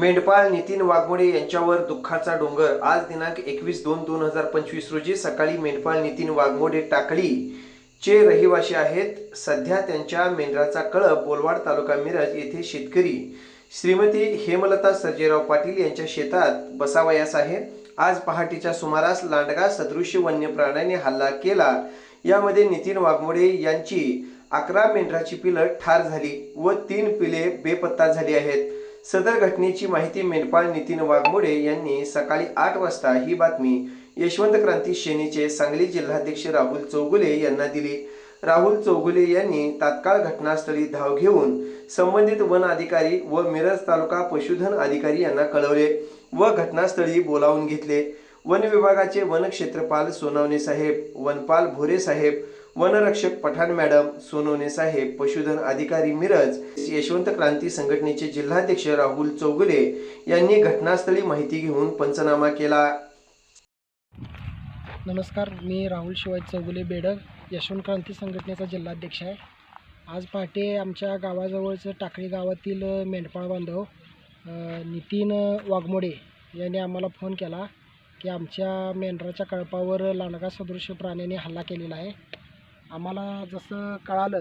मेंढपाळ नितीन वाघमोडे यांच्यावर दुःखाचा डोंगर. आज दिनांक एकवीस दोन दोन हजार पंचवीस रोजी सकाळी मेंढपाळ नितीन वाघमोडे टाकळी चे रहिवासी आहेत. सध्या त्यांच्या मेंढराचा कळप बोलवाड तालुका मिरज येथे शेतकरी श्रीमती हेमलता सर्जेराव पाटील यांच्या शेतात बसावयास आहे. आज पहाटेच्या सुमारास लांडगा सदृश्य वन्य प्राण्याने हल्ला केला. यामध्ये नितीन वाघमोडे यांची अकरा मेंढराची पिलं ठार झाली व तीन पिले बेपत्ता झाली आहेत. सदर घटनेची माहिती मेंढपाळ नितीन वाघमोडे यांनी सकाळी आठ वाजता ही बातमी यशवंत क्रांती सेनेचे सांगली जिल्हाध्यक्ष राहुल चौगुले यांना दिली. राहुल चौगुले यांनी तात्काळ घटनास्थळी धाव घेऊन संबंधित वन अधिकारी व मिरज तालुका पशुधन अधिकारी यांना कळवले व घटनास्थळी बोलावून घेतले. वन विभागाचे वन क्षेत्रपाल सोनावणे साहेब वनपाल भोरे साहेब वनरक्षक पठाण मॅडम सोनवणे साहेब पशुधन अधिकारी मिरज यशवंत क्रांती संघटनेचे जिल्हाध्यक्ष राहुल चौगुले यांनी घटनास्थळी माहिती घेऊन पंचनामा केला. नमस्कार मी राहुल शिवाय चौगुले बेडग यशवंत क्रांती संघटनेचा जिल्हाध्यक्ष आहे. आज पहाटे आमच्या गावाजवळचं टाकळी गावातील मेंढपाळ बांधव नितीन वाघमोडे यांनी आम्हाला फोन केला की आमच्या मेंढराच्या कळपावर लांडगा सदृश प्राण्याने हल्ला केलेला आहे. आम्हाला जसं कळालं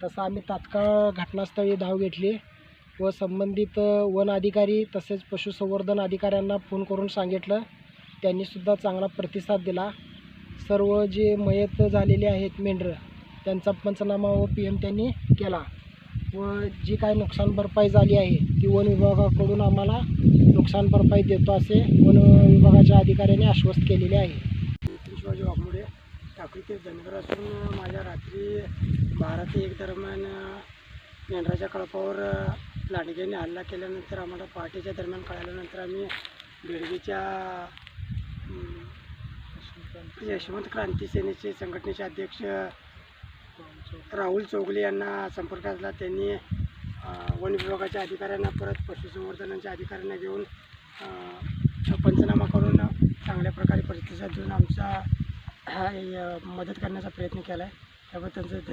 तसं आम्ही तात्काळ घटनास्थळी धाव घेतली व संबंधित वन अधिकारी तसेच पशुसंवर्धन अधिकाऱ्यांना फोन करून सांगितलं. त्यांनीसुद्धा चांगला प्रतिसाद दिला. सर्व जे मयत झालेले आहेत मेंढरं त्यांचा पंचनामा व पी एम त्यांनी केला व जी काय नुकसान भरपाई झाली आहे ती वन विभागाकडून आम्हाला नुकसान भरपाई देतो असे वन विभागाच्या अधिकाऱ्यांनी आश्वस्त केलेले आहे. टाकळी ते असून माझ्या रात्री बारा ते एक दरम्यान मेंढराच्या कळपावर लांडग्याने हल्ला केल्यानंतर आम्हाला पहाटेच्या दरम्यान कळाल्यानंतर आम्ही बेडगीच्या यशवंत क्रांती सेनेचे संघटनेचे अध्यक्ष राहुल चौगले यांना संपर्क साधला. त्यांनी वन विभागाच्या अधिकाऱ्यांना परत पशुसंवर्धनाच्या अधिकाऱ्यांना घेऊन पंचनामा करून चांगल्या प्रकारे प्रतिसाद देऊन आमचा हा मदत करण्याचा प्रयत्न केला आहे त्याबद्दल त्यांचं